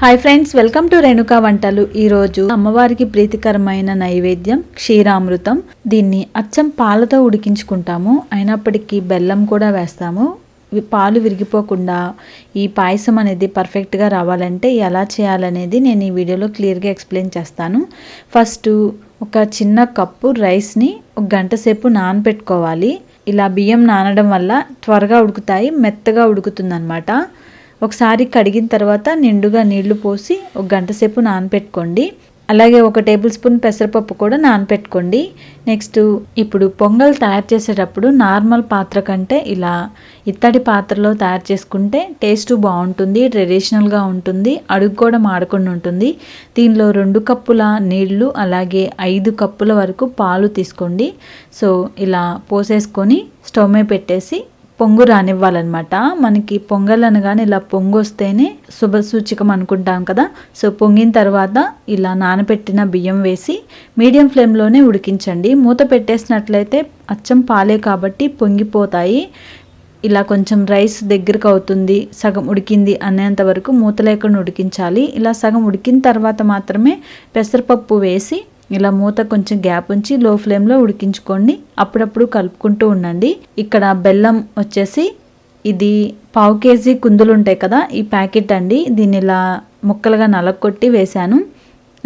Hi friends welcome to Renuka వంటలు ఈరోజు అమ్మవారికి ప్రీతికరమైన నైవేద్యం క్షీరామృతం. దీన్ని అచ్చం పాలతో ఉడికించుకుంటాము. అయినప్పటికీ బెల్లం కూడా వేస్తాము. పాలు విరిగిపోకుండా ఈ పాయసం అనేది పర్ఫెక్ట్గా రావాలంటే ఎలా చేయాలనేది నేను ఈ వీడియోలో క్లియర్గా ఎక్స్ప్లెయిన్ చేస్తాను. ఫస్ట్ ఒక చిన్న కప్పు రైస్ని ఒక గంట సేపు నానబెట్టుకోవాలి ఇలా బియ్యం నానడం వల్ల త్వరగా ఉడుకుతాయి మెత్తగా ఉడుకుతుందనమాట ఒకసారి కడిగిన తర్వాత నిండుగా నీళ్ళు పోసి ఒక గంట సేపు నానపెట్టుకోండి. అలాగే ఒక టేబుల్ స్పూన్ పెసరపప్పు కూడా నానపెట్టుకోండి. నెక్స్ట్ ఇప్పుడు పొంగల్ తయారు చేసేటప్పుడు నార్మల్ పాత్ర కంటే ఇలా ఇత్తడి పాత్రలో తయారు చేసుకుంటే టేస్ట్ బాగుంటుంది ట్రెడిషనల్గా ఉంటుంది అడుగు కూడా మాడకుండా ఉంటుంది. దీనిలో రెండు కప్పుల నీళ్ళు అలాగే ఐదు కప్పుల వరకు పాలు తీసుకోండి. సో ఇలా పోసేసుకొని స్టవ్ మీద పెట్టేసి పొంగు రానివ్వాలన్నమాట. మనకి పొంగల్ అనగానే ఇలా పొంగు వస్తేనే శుభసూచికం అనుకుంటాం కదా. సో పొంగిన తర్వాత ఇలా నానబెట్టిన బియ్యం వేసి మీడియం ఫ్లేమ్లోనే ఉడికించండి. మూత పెట్టేసినట్లయితే అచ్చం పాలే కాబట్టి పొంగిపోతాయి. ఇలా కొంచెం రైస్ దగ్గరకు అవుతుంది సగం ఉడికింది అనేంత వరకు మూత లేకుండా ఉడికించాలి. ఇలా సగం ఉడికిన తర్వాత మాత్రమే పెసరపప్పు వేసి ఇలా మూత కొంచెం గ్యాప్ ఉంచి లో ఫ్లేమ్లో ఉడికించుకోండి. అప్పుడప్పుడు కలుపుకుంటూ ఉండండి. ఇక్కడ బెల్లం వచ్చేసి ఇది పావు కేజీ కుందులు ఉంటాయి కదా ఈ ప్యాకెట్ అండి. దీన్ని ఇలా ముక్కలుగా నలగొట్టి వేశాను.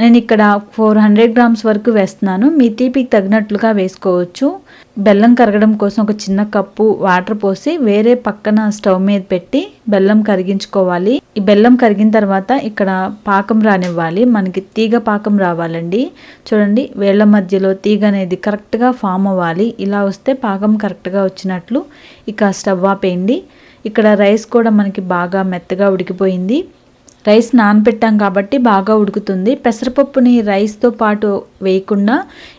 నేను ఇక్కడ ఫోర్ హండ్రెడ్ గ్రామ్స్ వరకు వేస్తున్నాను. మీ తీపికి తగినట్లుగా వేసుకోవచ్చు. బెల్లం కరగడం కోసం ఒక చిన్న కప్పు వాటర్ పోసి వేరే పక్కన స్టవ్ మీద పెట్టి బెల్లం కరిగించుకోవాలి. ఈ బెల్లం కరిగిన తర్వాత ఇక్కడ పాకం రానివ్వాలి. మనకి తీగ పాకం రావాలండి. చూడండి వేళ్ళ మధ్యలో తీగ అనేది కరెక్ట్గా ఫామ్ అవ్వాలి. ఇలా వస్తే పాకం కరెక్ట్గా వచ్చినట్లు ఇక స్టవ్ ఆపేయండి. ఇక్కడ రైస్ కూడా మనకి బాగా మెత్తగా ఉడికిపోయింది. రైస్ నానబెట్టాం కాబట్టి బాగా ఉడుకుతుంది. పెసరపప్పుని రైస్తో పాటు వేయకుండా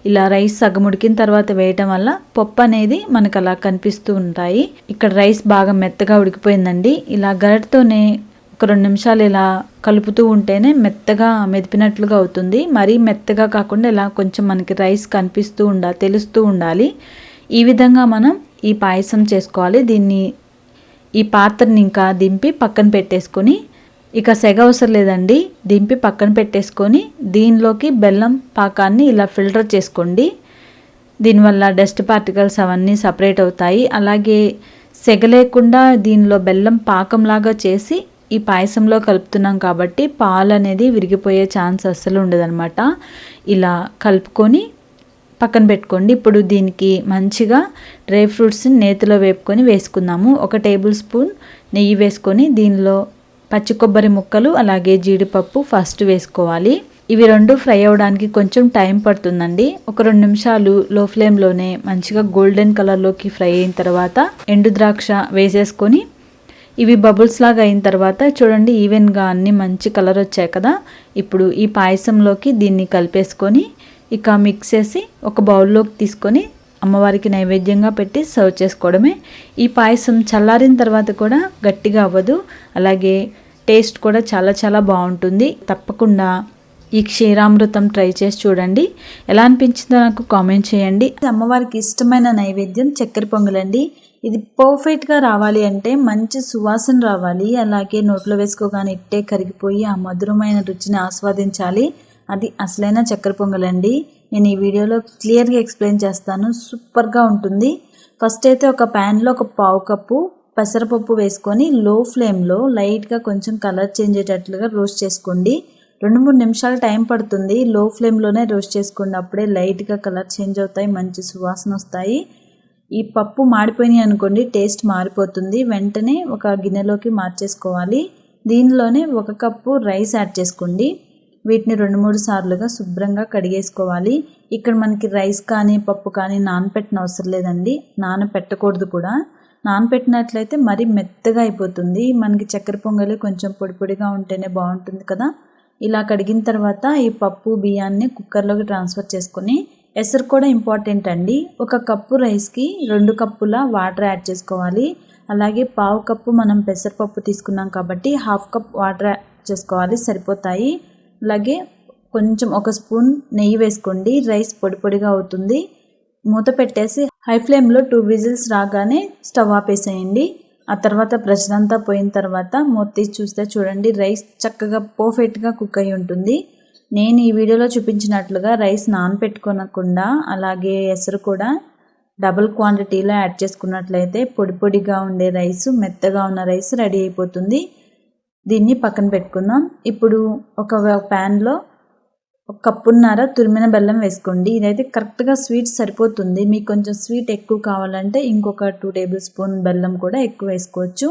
ఇలా రైస్ సగం ఉడికిన తర్వాత వేయటం వల్ల పప్పు అనేది మనకు అలా కనిపిస్తూ ఉంటాయి. ఇక్కడ రైస్ బాగా మెత్తగా ఉడికిపోయిందండి. ఇలా గరటితోనే ఒక రెండు నిమిషాలు ఇలా కలుపుతూ ఉంటేనే మెత్తగా మెదిపినట్లుగా అవుతుంది. మరీ మెత్తగా కాకుండా ఇలా కొంచెం మనకి రైస్ కనిపిస్తూ ఉండాలి తెలుస్తూ ఉండాలి. ఈ విధంగా మనం ఈ పాయసం చేసుకోవాలి. దీన్ని ఈ పాత్రని ఇంకా దింపి పక్కన పెట్టేసుకొని ఇక సెగ అవసరం లేదండి. దింపి పక్కన పెట్టేసుకొని దీనిలోకి బెల్లం పాకాన్ని ఇలా ఫిల్టర్ చేసుకోండి. దీనివల్ల డస్ట్ పార్టికల్స్ అవన్నీ సపరేట్ అవుతాయి. అలాగే సెగ లేకుండా దీనిలో బెల్లం పాకంలాగా చేసి ఈ పాయసంలో కలుపుతున్నాం కాబట్టి పాలు అనేది విరిగిపోయే ఛాన్స్ అస్సలు ఉండదన్నమాట. ఇలా కలుపుకొని పక్కన పెట్టుకోండి. ఇప్పుడు దీనికి మంచిగా డ్రై ఫ్రూట్స్ని నేతిలో వేపుకొని వేసుకుందాము. ఒక టేబుల్ స్పూన్ నెయ్యి వేసుకొని దీనిలో పచ్చి కొబ్బరి ముక్కలు అలాగే జీడిపప్పు ఫస్ట్ వేసుకోవాలి. ఇవి రెండు ఫ్రై అవ్వడానికి కొంచెం టైం పడుతుందండి. ఒక రెండు నిమిషాలు లో ఫ్లేమ్లోనే మంచిగా గోల్డెన్ కలర్లోకి ఫ్రై అయిన తర్వాత ఎండు ద్రాక్ష వేసేసుకొని ఇవి బబుల్స్ లాగా అయిన తర్వాత చూడండి ఈవెన్గా అన్ని మంచి కలర్ వచ్చాయి కదా. ఇప్పుడు ఈ పాయసంలోకి దీన్ని కలిపేసుకొని ఇక మిక్స్ చేసి ఒక బౌల్లోకి తీసుకొని అమ్మవారికి నైవేద్యంగా పెట్టి సర్వ్ చేసుకోవడమే. ఈ పాయసం చల్లారిన తర్వాత కూడా గట్టిగా అవ్వదు. అలాగే టేస్ట్ కూడా చాలా చాలా బాగుంటుంది. తప్పకుండా ఈ క్షీరామృతం ట్రై చేసి చూడండి. ఎలా అనిపించిందో నాకు కామెంట్ చేయండి. అమ్మవారికి ఇష్టమైన నైవేద్యం చక్కెర పొంగలండి. ఇది పర్ఫెక్ట్గా రావాలి అంటే మంచి సువాసన రావాలి. అలాగే నోట్లో వేసుకోగానే ఇట్టే కరిగిపోయి ఆ మధురమైన రుచిని ఆస్వాదించాలి. అది అసలైన చక్కెర పొంగలండి. నేను ఈ వీడియోలో క్లియర్గా ఎక్స్ప్లెయిన్ చేస్తాను. సూపర్గా ఉంటుంది. ఫస్ట్ అయితే ఒక ప్యాన్లో ఒక పావు కప్పు పెసరపప్పు వేసుకొని లో ఫ్లేమ్లో లైట్గా కొంచెం కలర్ చేంజ్ అయ్యేటట్లుగా రోస్ట్ చేసుకోండి. రెండు మూడు నిమిషాలు టైం పడుతుంది. లో ఫ్లేమ్లోనే రోస్ట్ చేసుకోండి అప్పుడే లైట్గా కలర్ చేంజ్ అవుతాయి మంచి సువాసన వస్తాయి. ఈ పప్పు మాడిపోయినాయి అనుకోండి టేస్ట్ మారిపోతుంది. వెంటనే ఒక గిన్నెలోకి మార్చేసుకోవాలి. దీనిలోనే ఒక కప్పు రైస్ యాడ్ చేసుకోండి. వీటిని రెండు మూడు సార్లుగా శుభ్రంగా కడిగేసుకోవాలి. ఇక్కడ మనకి రైస్ కానీ పప్పు కానీ నానపెట్టిన అవసరం లేదండి. నానపెట్టకూడదు కూడా. నానపెట్టినట్లయితే మరీ మెత్తగా అయిపోతుంది. మనకి చక్కెర పొంగలి కొంచెం పొడి పొడిగా ఉంటేనే బాగుంటుంది కదా. ఇలా కడిగిన తర్వాత ఈ పప్పు బియ్యాన్ని కుక్కర్లోకి ట్రాన్స్ఫర్ చేసుకొని ఎసరు కూడా ఇంపార్టెంట్ అండి. ఒక కప్పు రైస్కి రెండు కప్పుల వాటర్ యాడ్ చేసుకోవాలి. అలాగే పావు కప్పు మనం పెసరపప్పు తీసుకున్నాం కాబట్టి హాఫ్ కప్ వాటర్ యాడ్ చేసుకోవాలి సరిపోతాయి. అలాగే కొంచెం ఒక స్పూన్ నెయ్యి వేసుకోండి. రైస్ పొడి పొడిగా అవుతుంది. మూత పెట్టేసి హై ఫ్లేమ్లో టూ విజిల్స్ రాగానే స్టవ్ ఆపేసేయండి. ఆ తర్వాత ప్రెషర్ అంతా పోయిన తర్వాత మూత తీసి చూస్తే చూడండి రైస్ చక్కగా పర్ఫెక్ట్గా కుక్ అయి ఉంటుంది. నేను ఈ వీడియోలో చూపించినట్లుగా రైస్ నానపెట్టుకోనకుండా అలాగే ఎసరు కూడా డబుల్ క్వాంటిటీలో యాడ్ చేసుకున్నట్లయితే పొడి పొడిగా ఉండే రైస్ మెత్తగా ఉన్న రైస్ రెడీ అయిపోతుంది. దీన్ని పక్కన పెట్టుకుందాం. ఇప్పుడు ఒక ప్యాన్లో ఒక కప్పున్నర తురిమిన బెల్లం వేసుకోండి. ఇదైతే కరెక్ట్గా స్వీట్ సరిపోతుంది. మీకు కొంచెం స్వీట్ ఎక్కువ కావాలంటే ఇంకొక టూ టేబుల్ స్పూన్ బెల్లం కూడా ఎక్కువ వేసుకోవచ్చు.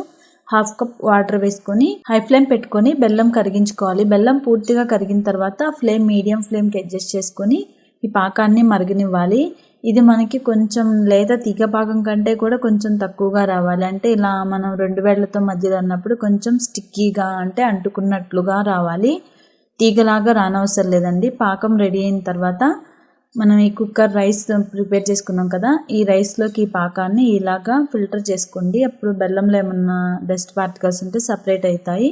హాఫ్ కప్ వాటర్ వేసుకొని హై ఫ్లేమ్ పెట్టుకొని బెల్లం కరిగించుకోవాలి. బెల్లం పూర్తిగా కరిగిన తర్వాత ఫ్లేమ్ మీడియం ఫ్లేమ్కి అడ్జస్ట్ చేసుకొని ఈ పాకాన్ని మరగనివ్వాలి. ఇది మనకి కొంచెం లేత తీగ పాకం కంటే కూడా కొంచెం తక్కువగా రావాలి. అంటే ఇలా మనం రెండు వేళ్ళతో మధ్యలో అన్నప్పుడు కొంచెం స్టిక్కీగా అంటే అంటుకున్నట్లుగా రావాలి. తీగలాగా రానవసరం లేదండి. పాకం రెడీ అయిన తర్వాత మనం ఈ కుక్కర్ రైస్ ప్రిపేర్ చేసుకున్నాం కదా ఈ రైస్లోకి ఈ పాకాన్ని ఇలాగా ఫిల్టర్ చేసుకోండి. అప్పుడు బెల్లంలో ఏమన్నా డస్ట్ పార్టికల్స్ ఉంటే సపరేట్ అవుతాయి.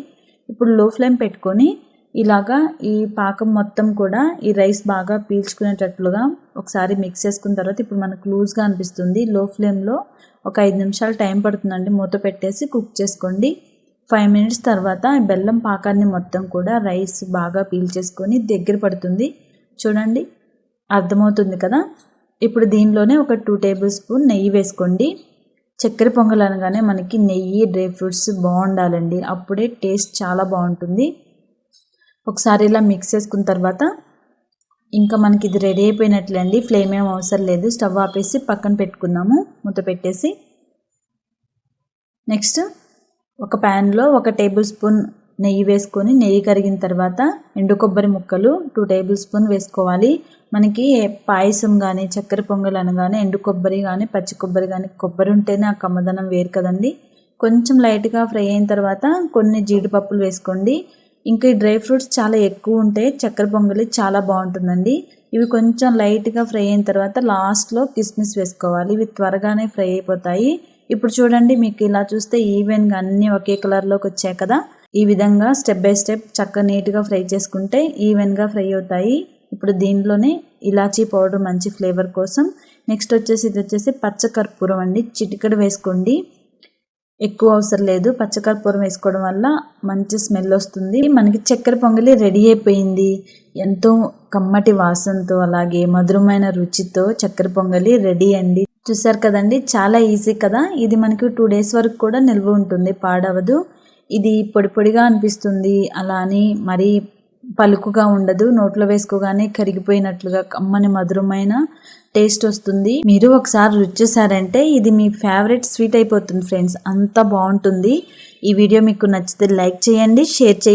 ఇప్పుడు లో ఫ్లేమ్ పెట్టుకొని ఇలాగా ఈ పాకం మొత్తం కూడా ఈ రైస్ బాగా పీల్చుకునేటట్లుగా ఒకసారి మిక్స్ చేసుకున్న తర్వాత ఇప్పుడు మనకు లూజ్గా అనిపిస్తుంది. లో ఫ్లేమ్లో ఒక ఐదు నిమిషాలు టైం పడుతుందండి. మూత పెట్టేసి కుక్ చేసుకోండి. ఫైవ్ మినిట్స్ తర్వాత బెల్లం పాకాన్ని మొత్తం కూడా రైస్ బాగా పీల్చేసుకొని దగ్గర పడుతుంది. చూడండి అర్థమవుతుంది కదా? ఇప్పుడు దీనిలోనే ఒక టూ టేబుల్ స్పూన్ నెయ్యి వేసుకోండి. చక్కెర పొంగల్ అనగానే మనకి నెయ్యి డ్రై ఫ్రూట్స్ బాగుండాలండి. అప్పుడే టేస్ట్ చాలా బాగుంటుంది. ఒకసారి ఇలా మిక్స్ చేసుకున్న తర్వాత ఇంకా మనకి ఇది రెడీ అయిపోయినట్లండి. ఫ్లేమ్ ఏం అవసరం లేదు. స్టవ్ ఆపేసి పక్కన పెట్టుకుందాము. మూత పెట్టేసి. నెక్స్ట్ ఒక ప్యాన్లో ఒక టేబుల్ స్పూన్ నెయ్యి వేసుకొని నెయ్యి కరిగిన తర్వాత ఎండు కొబ్బరి ముక్కలు టూ టేబుల్ స్పూన్ వేసుకోవాలి. మనకి పాయసం కానీ చక్కెర పొంగల్ అనగానే ఎండు కొబ్బరి కానీ పచ్చి కొబ్బరి కానీ కొబ్బరి ఉంటేనే ఆ కమ్మదనం వేరు కదండి. కొంచెం లైట్గా ఫ్రై అయిన తర్వాత కొన్ని జీడిపప్పులు వేసుకోండి. ఇంకా ఈ డ్రై ఫ్రూట్స్ చాలా ఎక్కువ ఉంటే చక్కెర పొంగలి చాలా బాగుంటుందండి. ఇవి కొంచెం లైట్గా ఫ్రై అయిన తర్వాత లాస్ట్లో కిస్మిస్ వేసుకోవాలి. ఇవి త్వరగానే ఫ్రై అయిపోతాయి. ఇప్పుడు చూడండి మీకు ఇలా చూస్తే ఈవెన్గా అన్నీ ఒకే కలర్లోకి వచ్చాయి కదా. ఈ విధంగా స్టెప్ బై స్టెప్ చక్క నీట్గా ఫ్రై చేసుకుంటే ఈవెన్గా ఫ్రై అవుతాయి. ఇప్పుడు దీనిలోనే ఇలాచీ పౌడర్ మంచి ఫ్లేవర్ కోసం. నెక్స్ట్ వచ్చేసి ఇది వచ్చేసి పచ్చకర్పూరం అండి. చిటికడ వేసుకోండి. ఎక్కువ అవసరం లేదు. పచ్చకర్పూరం వేసుకోవడం వల్ల మంచి స్మెల్ వస్తుంది. మనకి చక్కెర పొంగలి రెడీ అయిపోయింది. ఎంతో కమ్మటి వాసనతో అలాగే మధురమైన రుచితో చక్కెర పొంగలి రెడీ అండి. చూసారు కదండి చాలా ఈజీ కదా? ఇది మనకి టూ డేస్ వరకు కూడా నిల్వ ఉంటుంది పాడవదు. ఇది పొడి పొడిగా అనిపిస్తుంది అలా అని మరీ పలుకుగా ఉండదు నోట్లో వేసుకోగానే కరిగిపోయినట్లుగా కమ్మని మధురమైన టేస్ట్ వస్తుంది. మీరు ఒకసారి రుచి చూసారంటే ఇది మీ ఫేవరెట్ స్వీట్ అయిపోతుంది ఫ్రెండ్స్ అంత బాగుంటుంది. ఈ వీడియో మీకు నచ్చితే లైక్ చేయండి షేర్ చేయండి.